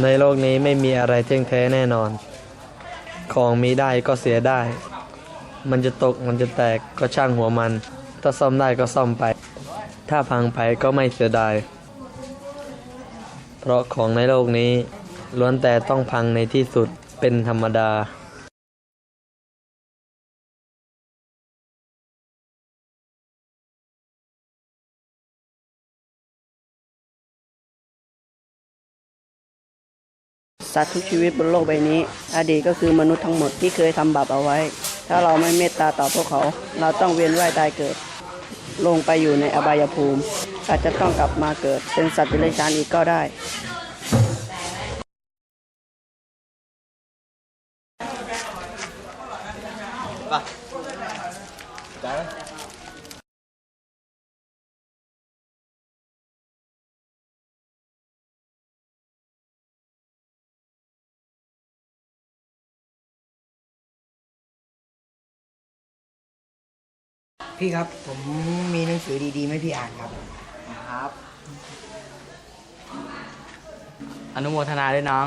ในโลกนี้ไม่มีอะไรเที่ยงแท้แน่นอน ของมีได้ก็เสียได้ มันจะตกมันจะแตกก็ช่างหัวมัน ถ้าซ่อมได้ก็ซ่อมไป ถ้าพังไปก็ไม่เสียดาย เพราะของในโลกนี้ล้วนแต่ต้องพังในที่สุดเป็นธรรมดา สัตว์ทุกชีวิตบนโลกใบนี้ อดีตก็คือมนุษย์ทั้งหมดที่เคยทำบาปเอาไว้ ถ้าเราไม่เมตตาต่อพวกเขา เราต้องเวียนว่ายตายเกิด ลงไปอยู่ในอบายภูมิ อาจจะต้องกลับมาเกิด เป็นสัตว์เดรัจฉานอีกก็ได้ ไป พี่ครับ ผมมีหนังสือดีๆไม่พี่อ่านครับ ครับ อนุโมทนาด้วยน้อง